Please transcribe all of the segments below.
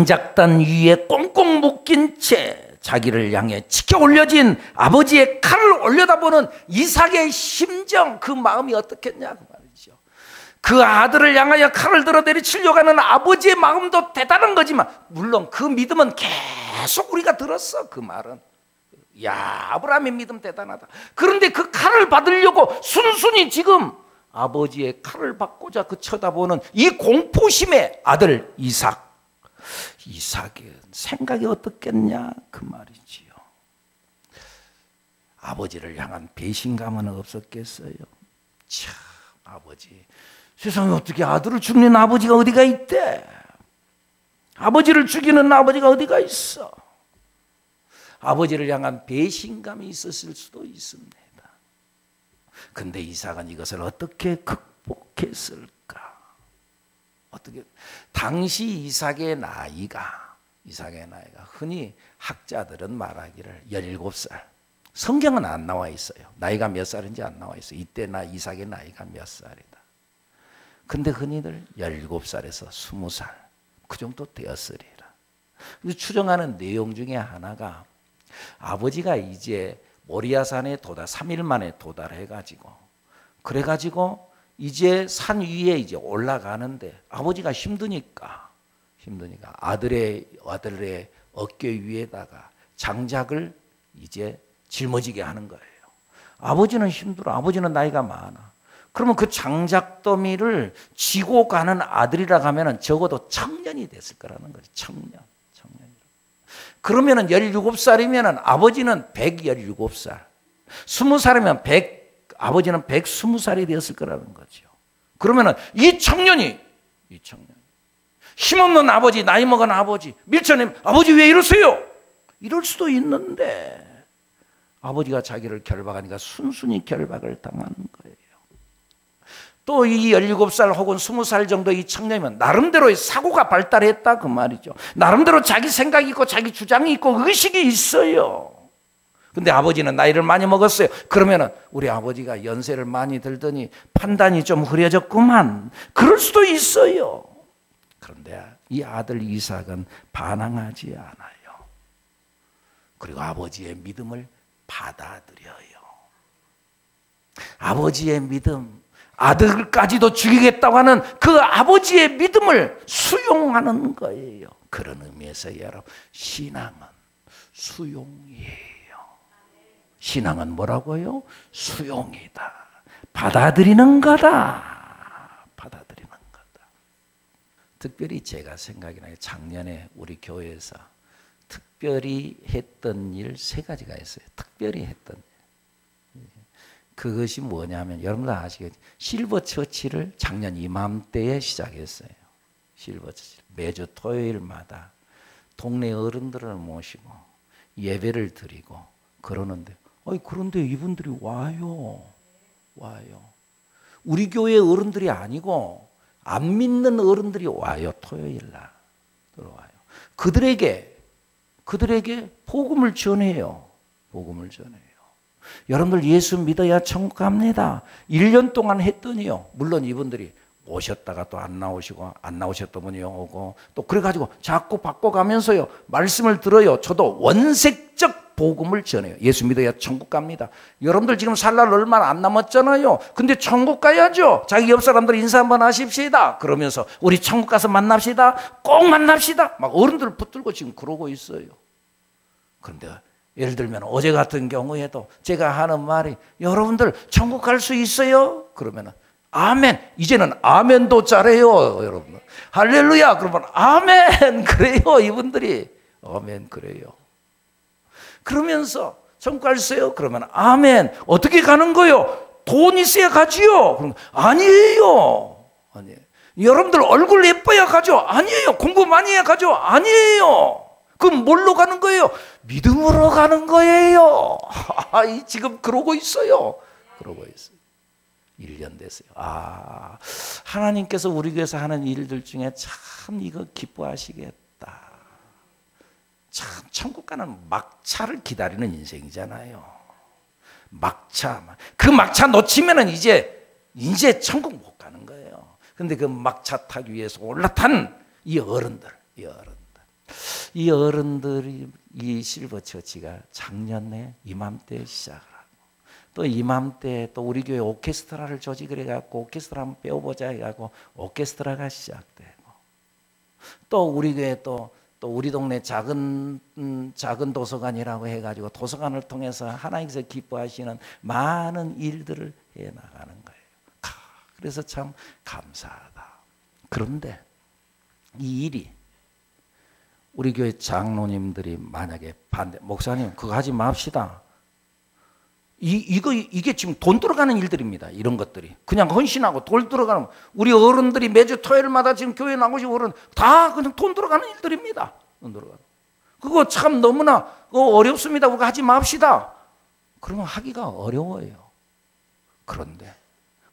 장작단 위에 꽁꽁 묶인 채 자기를 향해 치켜 올려진 아버지의 칼을 올려다보는 이삭의 심정, 그 마음이 어떻겠냐 그 말이죠. 그 아들을 향하여 칼을 들어 내리치려고 하는 아버지의 마음도 대단한 거지만 물론 그 믿음은 계속 우리가 들었어 그 말은. 야 아브라함의 믿음 대단하다. 그런데 그 칼을 받으려고 순순히 지금 아버지의 칼을 받고자 그 쳐다보는 이 공포심의 아들 이삭. 이삭의 생각이 어떻겠냐 그 말이지요. 아버지를 향한 배신감은 없었겠어요. 참 아버지 세상에 어떻게 아들을 죽는 아버지가 어디가 있대? 아버지를 죽이는 아버지가 어디가 있어? 아버지를 향한 배신감이 있었을 수도 있습니다. 근데 이삭은 이것을 어떻게 극복했을까? 어떻게 당시 이삭의 나이가 이삭의 나이가 흔히 학자들은 말하기를 17살. 성경은 안 나와 있어요. 나이가 몇 살인지 안 나와 있어요. 이때 나 이삭의 나이가 몇 살이다. 근데 흔히들 17살에서 20살 그 정도 되었으리라. 추정하는 내용 중에 하나가 아버지가 이제 모리아산에 도달 3일 만에 도달해 가지고 그래 가지고 이제 산 위에 이제 올라가는데 아버지가 힘드니까 힘드니까 아들의 아들의 어깨 위에다가 장작을 이제 짊어지게 하는 거예요. 아버지는 힘들어. 아버지는 나이가 많아. 그러면 그 장작더미를 지고 가는 아들이라 하면은 적어도 청년이 됐을 거라는 거죠. 청년. 청년. 그러면은 17살이면은 아버지는 117살. 20살이면 100, 아버지는 120살이 되었을 거라는 거죠. 그러면은 이 청년이, 이 청년. 힘없는 아버지, 나이 먹은 아버지, 밀쳐님, 아버지 왜 이러세요? 이럴 수도 있는데, 아버지가 자기를 결박하니까 순순히 결박을 당하는 거예요. 또 이 17살 혹은 20살 정도 이 청년이면 나름대로의 사고가 발달했다 그 말이죠. 나름대로 자기 생각이 있고 자기 주장이 있고 의식이 있어요. 근데 아버지는 나이를 많이 먹었어요. 그러면은 우리 아버지가 연세를 많이 들더니 판단이 좀 흐려졌구만. 그럴 수도 있어요. 그런데 이 아들 이삭은 반항하지 않아요. 그리고 아버지의 믿음을 받아들여요. 아버지의 믿음, 아들까지도 죽이겠다고 하는 그 아버지의 믿음을 수용하는 거예요. 그런 의미에서 여러분, 신앙은 수용이에요. 신앙은 뭐라고요? 수용이다. 받아들이는 거다. 받아들이는 거다. 특별히 제가 생각이 나요. 작년에 우리 교회에서 특별히 했던 일 세 가지가 있어요. 특별히 했던 그것이 뭐냐면 여러분들 아시겠죠? 실버 처치를 작년 이맘때에 시작했어요. 실버 처치 매주 토요일마다 동네 어른들을 모시고 예배를 드리고 그러는데 아니 그런데 이분들이 와요. 와요. 우리 교회 어른들이 아니고 안 믿는 어른들이 와요. 토요일 날 들어와요. 그들에게 그들에게 복음을 전해요. 복음을 전해요. 여러분들 예수 믿어야 천국 갑니다. 1년 동안 했더니요. 물론 이분들이 오셨다가 또 안 나오시고 안 나오셨던 분이 오고 또 그래 가지고 자꾸 바꿔 가면서요. 말씀을 들어요. 저도 원색적 복음을 전해요. 예수 믿어야 천국 갑니다. 여러분들 지금 살 날 얼마 안 남았잖아요. 근데 천국 가야죠. 자기 옆 사람들 인사 한번 하십시다. 그러면서 우리 천국 가서 만납시다. 꼭 만납시다. 막 어른들 붙들고 지금 그러고 있어요. 그런데 예를 들면 어제 같은 경우에도 제가 하는 말이 여러분들 천국 갈 수 있어요? 그러면은 아멘. 이제는 아멘도 잘해요, 여러분. 할렐루야. 그러면 아멘. 그래요, 이분들이. 아멘, 그래요. 그러면서 수 있어요? 그러면 아멘. 어떻게 가는 거요? 돈 있어야 가지요. 그럼 아니에요. 아니에요. 여러분들 얼굴 예뻐야 가죠. 아니에요. 공부 많이 해야 가죠. 아니에요. 그럼 뭘로 가는 거예요? 믿음으로 가는 거예요. 아, 지금 그러고 있어요. 그러고 있어요. 1년 됐어요. 아, 하나님께서 우리 교회에서 하는 일들 중에 참 이거 기뻐하시겠다. 참, 천국 가는 막차를 기다리는 인생이잖아요. 막차. 그 막차 놓치면은 이제, 이제 천국 못 가는 거예요. 근데 그 막차 타기 위해서 올라탄 이 어른들, 이 어른들. 이 어른들이 이 실버 처치가 작년에 이맘때 시작을 하고 또 이맘때 또 우리 교회 오케스트라를 조직을 해 갖고 오케스트라 한번 배워 보자 해 갖고 오케스트라가 시작되고 또 우리 교회 또 또 우리 동네 작은 음, 작은 도서관이라고 해가지고 도서관을 통해서 하나님께서 기뻐하시는 많은 일들을 해 나가는 거예요. 그래서 참 감사하다. 그런데 이 일이 우리 교회 장로님들이 만약에 반대, 목사님 그거 하지 맙시다. 이, 이거, 이게 지금 돈 들어가는 일들입니다. 이런 것들이. 그냥 헌신하고 돈 들어가는, 우리 어른들이 매주 토요일마다 지금 교회 나오시고 어른 다 그냥 돈 들어가는 일들입니다. 돈 들어가. 그거 참 너무나 어렵습니다. 그거 하지 맙시다. 그러면 하기가 어려워요. 그런데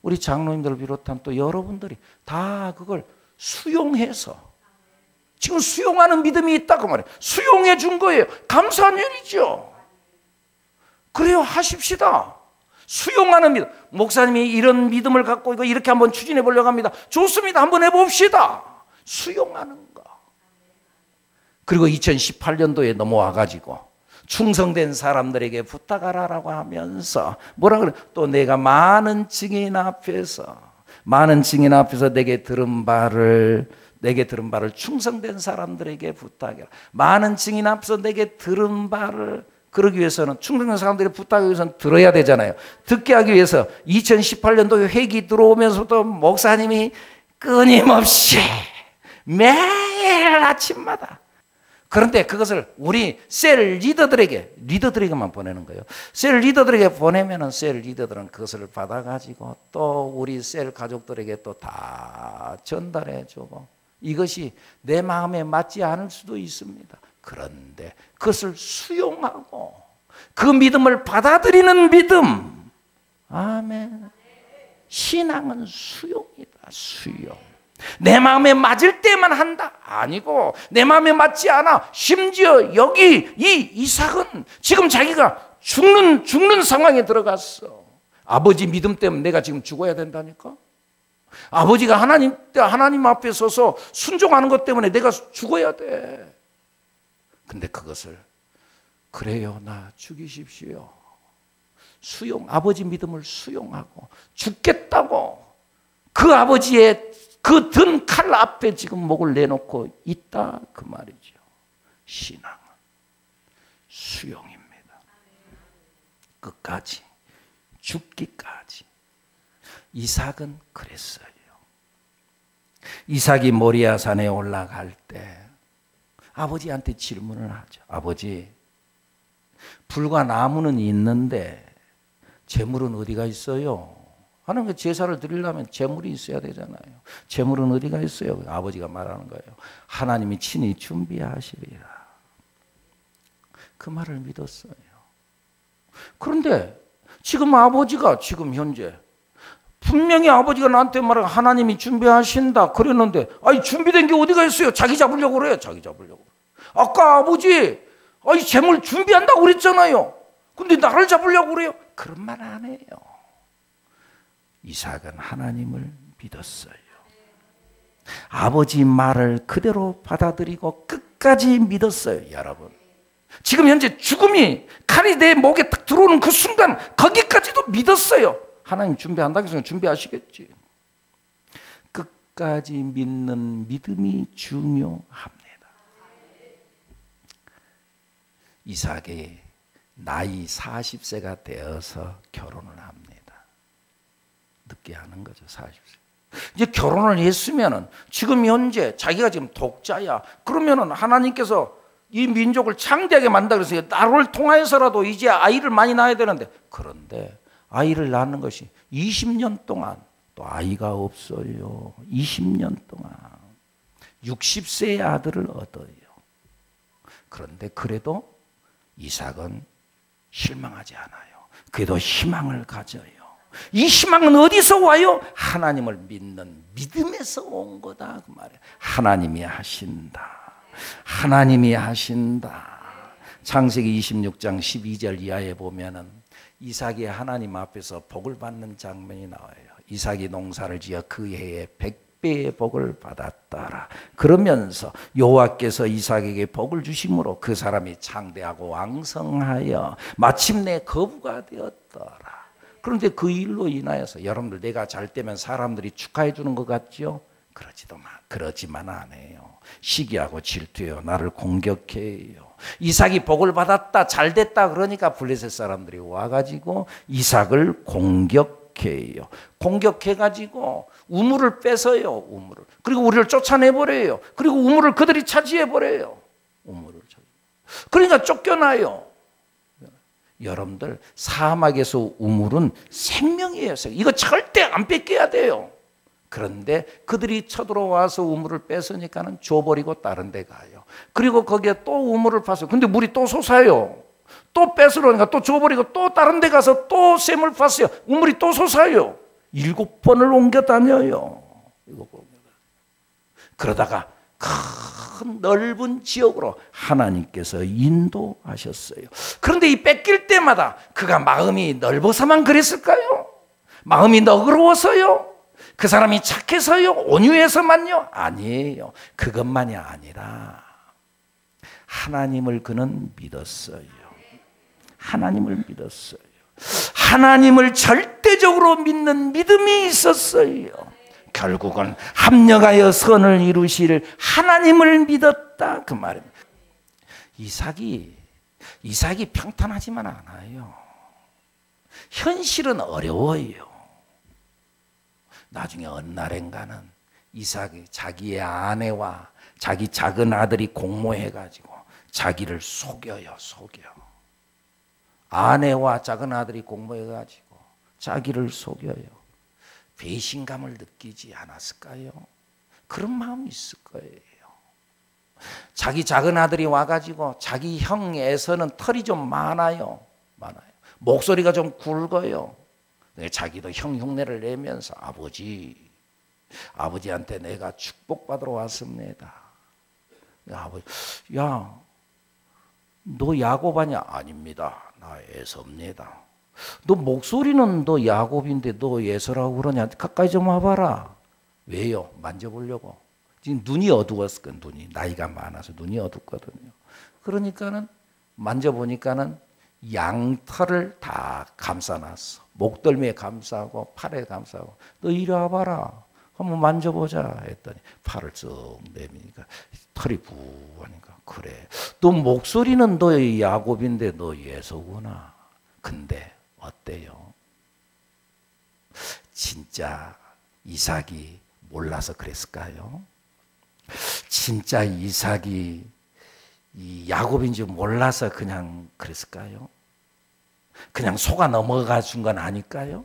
우리 장로님들을 비롯한 또 여러분들이 다 그걸 수용해서 지금 수용하는 믿음이 있다 그 말이에요. 수용해 준 거예요. 감사한 일이죠. 그래요 하십시다. 수용하는 믿음. 목사님이 이런 믿음을 갖고 이거 이렇게 한번 추진해 보려고 합니다. 좋습니다. 한번 해봅시다. 수용하는 거. 그리고 2018년도에 넘어와 가지고 충성된 사람들에게 부탁하라라고 하면서 뭐라 그래? 또 내가 많은 증인 앞에서 많은 증인 앞에서 내게 들은 바를 내게 들은 바를 충성된 사람들에게 부탁해라. 많은 증인 앞서 내게 들은 바를 그러기 위해서는 충성된 사람들이 부탁하기 위해서는 들어야 되잖아요. 듣게 하기 위해서 2018년도에 회기 들어오면서도 목사님이 끊임없이 매일 아침마다 그런데 그것을 우리 셀 리더들에게 리더들에게만 보내는 거예요. 셀 리더들에게 보내면은 셀 리더들은 그것을 받아가지고 또 우리 셀 가족들에게 또 다 전달해주고 이것이 내 마음에 맞지 않을 수도 있습니다. 그런데 그것을 수용하고 그 믿음을 받아들이는 믿음. 아멘. 신앙은 수용이다. 수용. 내 마음에 맞을 때만 한다. 아니고 내 마음에 맞지 않아. 심지어 여기 이 이삭은 지금 자기가 죽는 죽는 상황에 들어갔어. 아버지 믿음 때문에 내가 지금 죽어야 된다니까? 아버지가 하나님 하나님 앞에 서서 순종하는 것 때문에 내가 죽어야 돼. 근데 그것을 그래요 나 죽이십시오. 수용 아버지 믿음을 수용하고 죽겠다고 그 아버지의 그 든 칼 앞에 지금 목을 내놓고 있다 그 말이죠. 신앙은 수용입니다. 끝까지 죽기까지. 이삭은 그랬어요. 이삭이 모리아 산에 올라갈 때 아버지한테 질문을 하죠. 아버지, 불과 나무는 있는데 재물은 어디가 있어요? 하나님 제사를 드리려면 재물이 있어야 되잖아요. 재물은 어디가 있어요? 아버지가 말하는 거예요. 하나님이 친히 준비하시리라. 그 말을 믿었어요. 그런데 지금 아버지가 지금 현재 분명히 아버지가 나한테 말하 하나님이 준비하신다 그랬는데 아니 준비된 게 어디가 있어요? 자기 잡으려고 그래요. 자기 잡으려고. 아까 아버지 아이 재물 준비한다고 그랬잖아요. 근데 나를 잡으려고 그래요. 그런 말 안 해요. 이삭은 하나님을 믿었어요. 아버지 말을 그대로 받아들이고 끝까지 믿었어요, 여러분. 지금 현재 죽음이 칼이 내 목에 딱 들어오는 그 순간 거기까지도 믿었어요. 하나님 준비한다고 해서 준비하시겠지. 끝까지 믿는 믿음이 중요합니다. 이삭이 나이 40세가 되어서 결혼을 합니다. 늦게 하는 거죠, 40세. 이제 결혼을 했으면은 지금 현재 자기가 지금 독자야. 그러면은 하나님께서 이 민족을 창대하게 만다 그래서 나를 통하여서라도 이제 아이를 많이 낳아야 되는데 그런데 아이를 낳는 것이 20년 동안 또 아이가 없어요. 20년 동안 60세의 아들을 얻어요. 그런데 그래도 이삭은 실망하지 않아요. 그래도 희망을 가져요. 이 희망은 어디서 와요? 하나님을 믿는 믿음에서 온 거다 그 말이에요. 하나님이 하신다. 하나님이 하신다. 창세기 26장 12절 이하에 보면은 이삭이 하나님 앞에서 복을 받는 장면이 나와요. 이삭이 농사를 지어 그 해에 백배의 복을 받았더라. 그러면서 여호와께서 이삭에게 복을 주심으로 그 사람이 창대하고 왕성하여 마침내 거부가 되었더라. 그런데 그 일로 인하여서 여러분들 내가 잘 되면 사람들이 축하해 주는 것 같죠? 그러지도 마, 그러지만 않아요. 시기하고 질투해요. 나를 공격해요. 이삭이 복을 받았다, 잘 됐다 그러니까 블레셋 사람들이 와가지고 이삭을 공격해요. 공격해가지고 우물을 뺏어요. 우물을. 그리고 우리를 쫓아내버려요. 그리고 우물을 그들이 차지해버려요. 우물을 그러니까 쫓겨나요. 여러분들 사막에서 우물은 생명이에요. 이거 절대 안 뺏겨야 돼요. 그런데 그들이 쳐들어와서 우물을 뺏으니까는 줘버리고 다른 데 가요. 그리고 거기에 또 우물을 파서 근데 물이 또 솟아요. 또 뺏으려니까 또 줘버리고 또 다른 데 가서 또 샘을 팠어요. 우물이 또 솟아요. 일곱 번을 옮겨 다녀요. 그러다가 큰 넓은 지역으로 하나님께서 인도하셨어요. 그런데 이 뺏길 때마다 그가 마음이 넓어서만 그랬을까요? 마음이 너그러워서요? 그 사람이 착해서요? 온유해서만요? 아니에요. 그것만이 아니라 하나님을 그는 믿었어요. 하나님을 믿었어요. 하나님을 절대적으로 믿는 믿음이 있었어요. 결국은 합력하여 선을 이루실 하나님을 믿었다 그 말입니다. 이삭이 이삭이 평탄하지만 않아요. 현실은 어려워요. 나중에 어느 날엔가는 이삭이 자기의 아내와 자기 작은 아들이 공모해가지고 자기를 속여요, 속여. 아내와 작은 아들이 공모해가지고 자기를 속여요. 배신감을 느끼지 않았을까요? 그런 마음이 있을 거예요. 자기 작은 아들이 와가지고 자기 형에서는 털이 좀 많아요. 많아요. 목소리가 좀 굵어요. 자기도 형 흉내를 내면서 아버지, 아버지한테 내가 축복받으러 왔습니다. 아버지, 야, 너 야곱 아니야? 아닙니다. 나 에서입니다. 너 목소리는 너 야곱인데 너 예서라고 그러냐? 가까이 좀 와봐라. 왜요? 만져보려고. 지금 눈이 어두웠을 거 눈이. 나이가 많아서 눈이 어둡거든요. 그러니까는 만져보니까는 양털을 다 감싸놨어. 목덜미에 감싸고 팔에 감싸고 너 이리 와봐라. 한번 만져보자 했더니 팔을 쓱 내미니까 털이 부하니까 그래. 너 목소리는 너 야곱인데 너 예서구나. 근데 어때요? 진짜 이삭이 몰라서 그랬을까요? 진짜 이삭이 이 야곱인지 몰라서 그냥 그랬을까요? 그냥 속아 넘어가 준 건 아닐까요?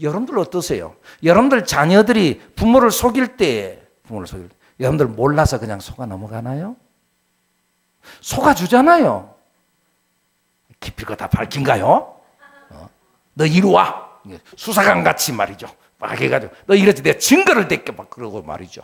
여러분들 어떠세요? 여러분들 자녀들이 부모를 속일 때, 부모를 속일 때, 여러분들 몰라서 그냥 속아 넘어가나요? 속아 주잖아요. 깊이 거다 밝힌가요? 너 이리 와. 수사관 같이 말이죠. 막 해가지고 너 이러지 내가 증거를 댈게 막 그러고 말이죠.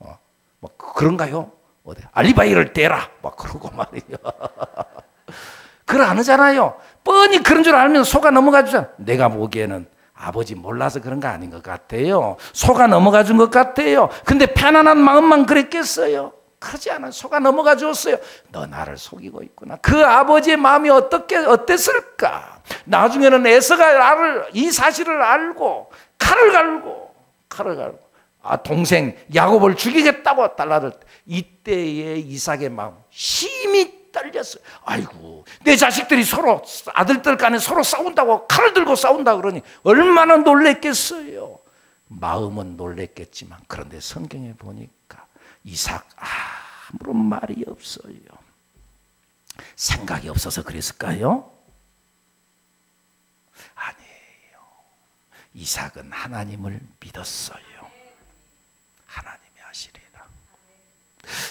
어, 막 그런가요? 어디 알리바이를 대라 막 그러고 말이죠. 그걸 안 하잖아요. 뻔히 그런 줄 알면 속아 넘어가주잖아. 내가 보기에는 아버지 몰라서 그런 거 아닌 것 같아요. 속아 넘어가 준 것 같아요. 근데 편안한 마음만 그랬겠어요. 그러지 않아. 속아 넘어가 줬어요. 너 나를 속이고 있구나. 그 아버지의 마음이 어떻게 어땠을까? 나중에는 에서가 나를 이 사실을 알고 칼을 갈고 칼을 갈고 아 동생 야곱을 죽이겠다고 달라들 이때의 이삭의 마음 심히 떨렸어요. 아이고 내 자식들이 서로 아들들 간에 서로 싸운다고 칼을 들고 싸운다 그러니 얼마나 놀랬겠어요. 마음은 놀랬겠지만 그런데 성경에 보니까 이삭 아무런 말이 없어요. 생각이 없어서 그랬을까요? 아니에요. 이삭은 하나님을 믿었어요. 하나님이 하시리라.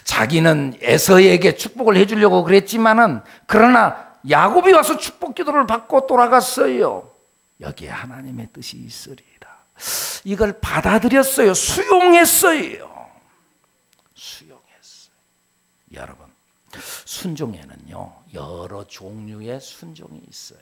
자기는 에서에게 축복을 해주려고 그랬지만은 그러나 야곱이 와서 축복 기도를 받고 돌아갔어요. 여기에 하나님의 뜻이 있으리라. 이걸 받아들였어요. 수용했어요. 여러분, 순종에는요, 여러 종류의 순종이 있어요.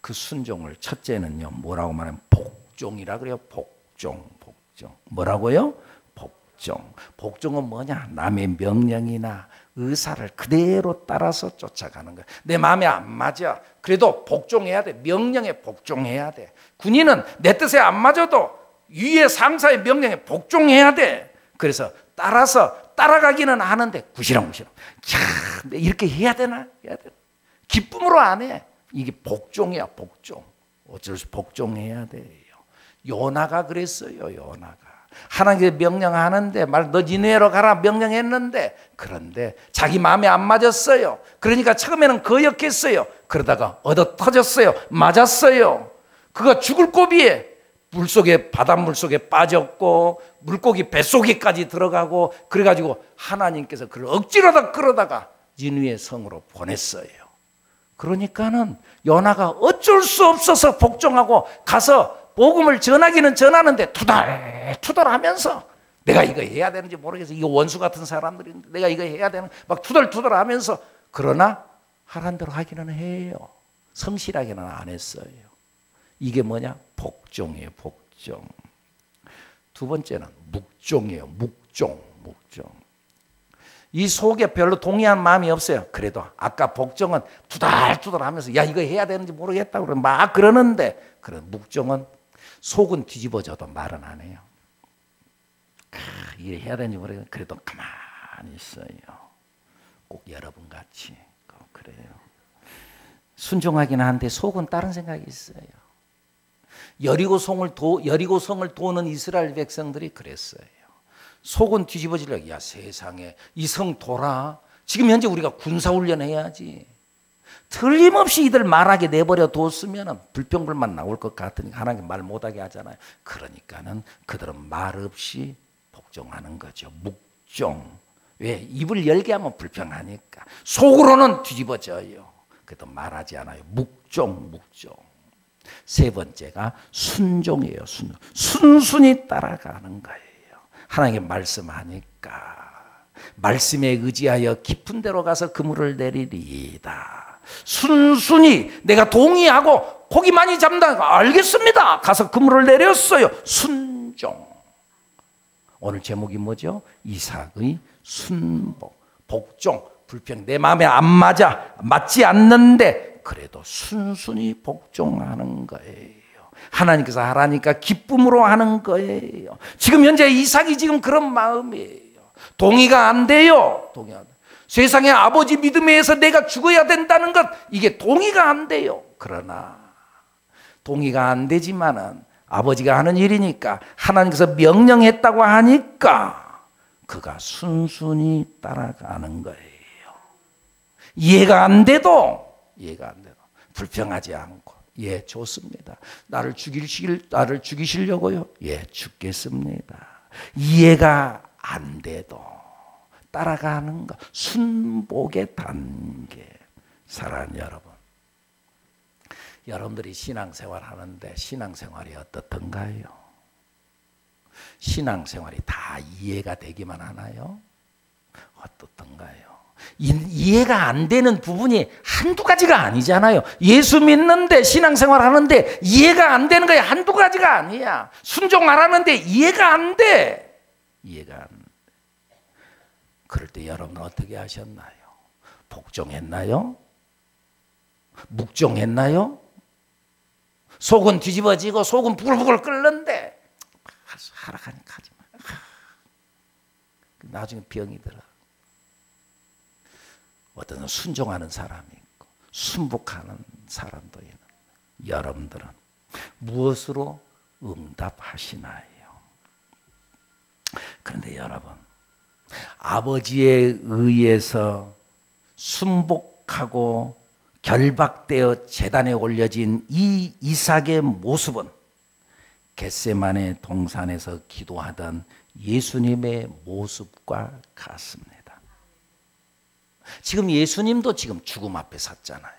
그 순종을 첫째는요, 뭐라고 말하면 복종이라 그래요. 복종, 복종. 뭐라고요? 복종. 복종은 뭐냐? 남의 명령이나 의사를 그대로 따라서 쫓아가는 거야. 내 마음에 안 맞아. 그래도 복종해야 돼. 명령에 복종해야 돼. 군인은 내 뜻에 안 맞아도 위의 상사의 명령에 복종해야 돼. 그래서 따라서 따라가기는 하는데 구시렁구시렁. 야, 이렇게 해야 되나? 해야 되나? 기쁨으로 안 해. 이게 복종이야, 복종. 어쩔 수 복종해야 돼요. 요나가 그랬어요, 요나가. 하나님께 명령하는데 말너 니네로 가라 명령했는데 그런데 자기 마음에 안 맞았어요. 그러니까 처음에는 거역했어요. 그러다가 얻어 터졌어요. 맞았어요. 그가 죽을 고비에 물속에 바닷물 속에 빠졌고 물고기 뱃속에까지 들어가고 그래 가지고 하나님께서 그를 억지로다 끌어다가 니누의 성으로 보냈어요. 그러니까는 연하가 어쩔 수 없어서 복종하고 가서 복음을 전하기는 전하는데 투덜 투덜 하면서 내가 이거 해야 되는지 모르겠어. 이거 원수 같은 사람들인데 내가 이거 해야 되는 막 투덜투덜 하면서 그러나 하란 대로 하기는 해요. 성실하게는 안 했어요. 이게 뭐냐? 복종이에요. 복종. 두 번째는 묵종이에요. 묵종, 묵종. 이 속에 별로 동의한 마음이 없어요. 그래도 아까 복종은 투덜투덜하면서 야 이거 해야 되는지 모르겠다 막 그러는데 그런 묵종은 속은 뒤집어져도 말은 안 해요. 아, 일 해야 되는지 모르겠는데 그래도 가만히 있어요. 꼭 여러분 같이 꼭 그래요. 순종하긴 한데 속은 다른 생각이 있어요. 여리고 성을 도 여리고 성을 도는 이스라엘 백성들이 그랬어요. 속은 뒤집어지려고 야 세상에 이 성 돌아. 지금 현재 우리가 군사 훈련 해야지. 틀림없이 이들 말하게 내버려 뒀으면 불평불만 나올 것 같으니까 하나님 말 못하게 하잖아요. 그러니까는 그들은 말 없이 복종하는 거죠. 묵종. 왜? 입을 열게 하면 불평하니까. 속으로는 뒤집어져요. 그래도 말하지 않아요. 묵종, 묵종. 세 번째가 순종이에요. 순, 순순히 따라가는 거예요. 하나님 말씀하니까. 말씀에 의지하여 깊은 데로 가서 그물을 내리리이다. 순순히 내가 동의하고 고기 많이 잡는다. 알겠습니다. 가서 그물을 내렸어요. 순종. 오늘 제목이 뭐죠? 이삭의 순복, 복종, 불평. 내 마음에 안 맞아. 맞지 않는데 그래도 순순히 복종하는 거예요. 하나님께서 하라니까 기쁨으로 하는 거예요. 지금 현재 이삭이 지금 그런 마음이에요. 동의가 안 돼요. 동의 안 돼요. 세상의 아버지 믿음에 의해서 내가 죽어야 된다는 것, 이게 동의가 안 돼요. 그러나, 동의가 안 되지만은 아버지가 하는 일이니까 하나님께서 명령했다고 하니까 그가 순순히 따라가는 거예요. 이해가 안 돼도, 이해가 안 돼도 불평하지 않고, 예, 좋습니다. 나를 죽이실, 나를 죽이시려고요? 예, 죽겠습니다. 이해가 안 돼도 따라가는 것, 순복의 단계. 사랑하는 여러분. 여러분들이 신앙생활 하는데 신앙생활이 어떻던가요? 신앙생활이 다 이해가 되기만 하나요? 어떻던가요? 이해가 안 되는 부분이 한두 가지가 아니잖아요. 예수 믿는데 신앙생활 하는데 이해가 안 되는 거 한두 가지가 아니야. 순종하라는데 이해가 안 돼. 이해가 안 돼. 그럴 때 여러분 어떻게 하셨나요? 복종했나요? 묵종했나요? 속은 뒤집어지고 속은 부글부글 끓는데 하라 가니까 하지 마. 나중에 병이 들어. 어떤 순종하는 사람이 있고 순복하는 사람도 있는 여러분들은 무엇으로 응답하시나요? 그런데 여러분 아버지에 의해서 순복하고 결박되어 재단에 올려진 이 이삭의 모습은 겟세만의 동산에서 기도하던 예수님의 모습과 같습니다. 지금 예수님도 지금 죽음 앞에 섰잖아요.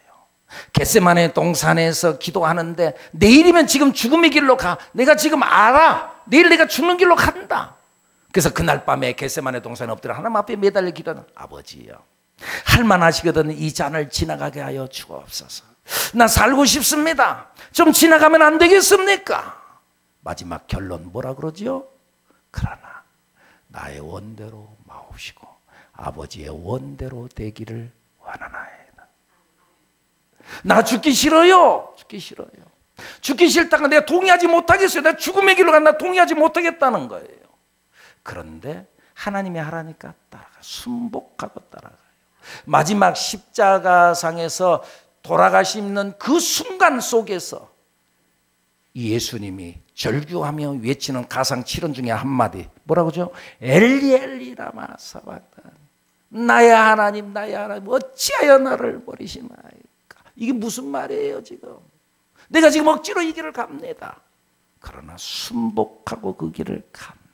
겟세만의 동산에서 기도하는데 내일이면 지금 죽음의 길로 가. 내가 지금 알아. 내일 내가 죽는 길로 간다. 그래서 그날 밤에 겟세만의 동산에 엎드려 하나님 앞에 매달려 기도하는 아버지요. 할만하시거든 이 잔을 지나가게 하여 주옵소서. 나 살고 싶습니다. 좀 지나가면 안 되겠습니까? 마지막 결론 뭐라 그러지요? 그러나 나의 원대로 마옵시고 아버지의 원대로 되기를 원하나이다. 나 죽기 싫어요. 죽기 싫어요. 죽기 싫다가 내가 동의하지 못하겠어요. 내가 죽음의 길로 간다 동의하지 못하겠다는 거예요. 그런데 하나님이 하라니까 따라가 순복하고 따라가요. 마지막 십자가상에서 돌아가시는 그 순간 속에서 예수님이 절규하며 외치는 가상 7원 중에 한마디 뭐라고죠? 엘리 엘리 라마 사박단 나의 하나님 나의 하나님 어찌하여 나를 버리시나이까? 이게 무슨 말이에요 지금? 내가 지금 억지로 이 길을 갑니다. 그러나 순복하고 그 길을 갑니다.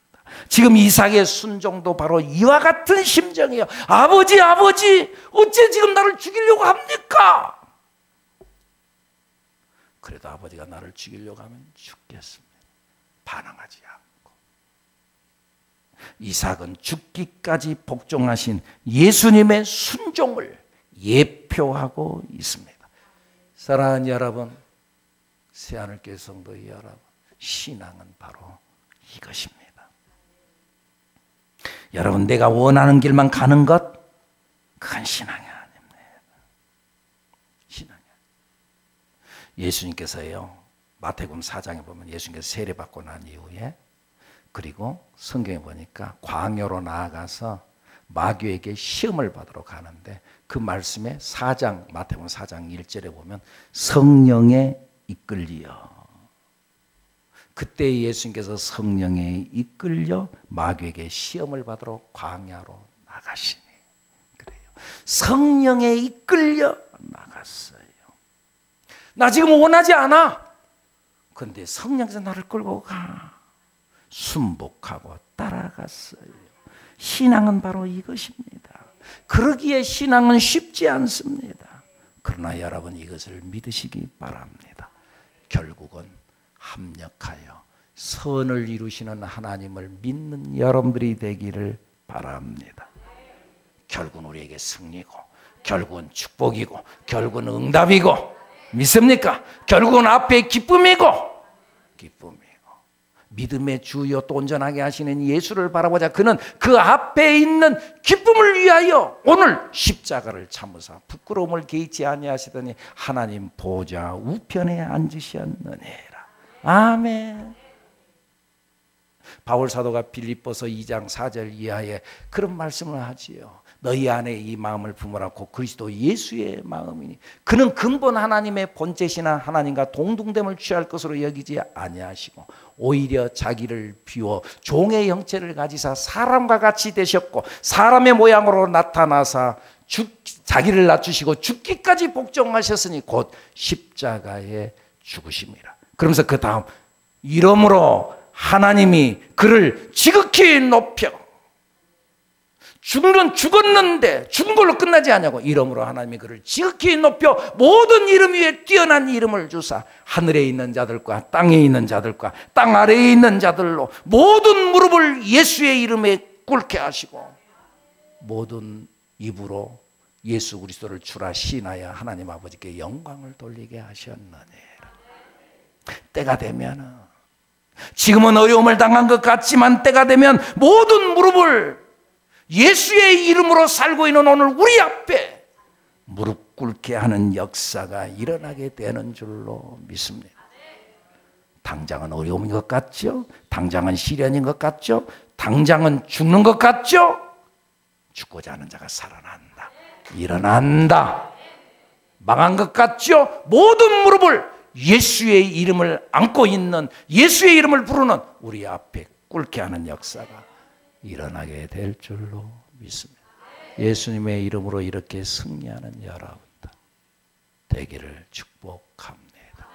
지금 이삭의 순종도 바로 이와 같은 심정이에요. 아버지 아버지 어째 지금 나를 죽이려고 합니까? 그래도 아버지가 나를 죽이려고 하면 죽겠습니다. 반항하지 않고 이삭은 죽기까지 복종하신 예수님의 순종을 예표하고 있습니다. 사랑하는 여러분, 새하늘교 성도 여러분, 신앙은 바로 이것입니다. 여러분, 내가 원하는 길만 가는 것, 그건 신앙이 아닙니다. 신앙이 예수님께서요, 마태복음 4장에 보면 예수님께서 세례받고 난 이후에 그리고 성경에 보니까 광야로 나아가서 마귀에게 시험을 받으러 가는데 그 말씀에 4장 마태복음 4장 1절에 보면 성령에 이끌려 그때 예수님께서 성령에 이끌려 마귀에게 시험을 받으러 광야로 나가시니 그래요. 성령에 이끌려 나갔어요. 나 지금 원하지 않아. 근데 성령께서 나를 끌고 가. 순복하고 따라갔어요. 신앙은 바로 이것입니다. 그러기에 신앙은 쉽지 않습니다. 그러나 여러분 이것을 믿으시기 바랍니다. 결국은 합력하여 선을 이루시는 하나님을 믿는 여러분들이 되기를 바랍니다. 결국은 우리에게 승리고, 결국은 축복이고, 결국은 응답이고, 믿습니까? 결국은 앞에 기쁨이고 기쁨이고 믿음의 주여 또 온전하게 하시는 예수를 바라보자. 그는 그 앞에 있는 기쁨을 위하여 오늘 십자가를 참으사 부끄러움을 개의치 아니하시더니 하나님 보좌 우편에 앉으셨느니라. 아멘. 바울 사도가 빌립보서 2장 4절 이하에 그런 말씀을 하지요. 너희 안에 이 마음을 품으라고 그리스도 예수의 마음이니 그는 근본 하나님의 본체시나 하나님과 동등됨을 취할 것으로 여기지 아니하시고 오히려 자기를 비워 종의 형체를 가지사 사람과 같이 되셨고 사람의 모양으로 나타나사 죽, 자기를 낮추시고 죽기까지 복종하셨으니 곧 십자가에 죽으심이라. 그러면서 그 다음 이러므로 하나님이 그를 지극히 높여 죽은 죽었는데 죽은 걸로 끝나지 않냐고. 이름으로 하나님이 그를 지극히 높여 모든 이름 위에 뛰어난 이름을 주사 하늘에 있는 자들과 땅에 있는 자들과 땅 아래에 있는 자들로 모든 무릎을 예수의 이름에 꿇게 하시고 모든 입으로 예수 그리스도를 주라 신하여 하나님 아버지께 영광을 돌리게 하셨느니라. 때가 되면 지금은 어려움을 당한 것 같지만 때가 되면 모든 무릎을 예수의 이름으로 살고 있는 오늘 우리 앞에 무릎 꿇게 하는 역사가 일어나게 되는 줄로 믿습니다. 당장은 어려움인 것 같죠? 당장은 시련인 것 같죠? 당장은 죽는 것 같죠? 죽고자 하는 자가 살아난다. 일어난다. 망한 것 같죠? 모든 무릎을 예수의 이름을 안고 있는 예수의 이름을 부르는 우리 앞에 꿇게 하는 역사가 일어나게 될 줄로 믿습니다. 예수님의 이름으로 이렇게 승리하는 여러분들 되기를 축복합니다.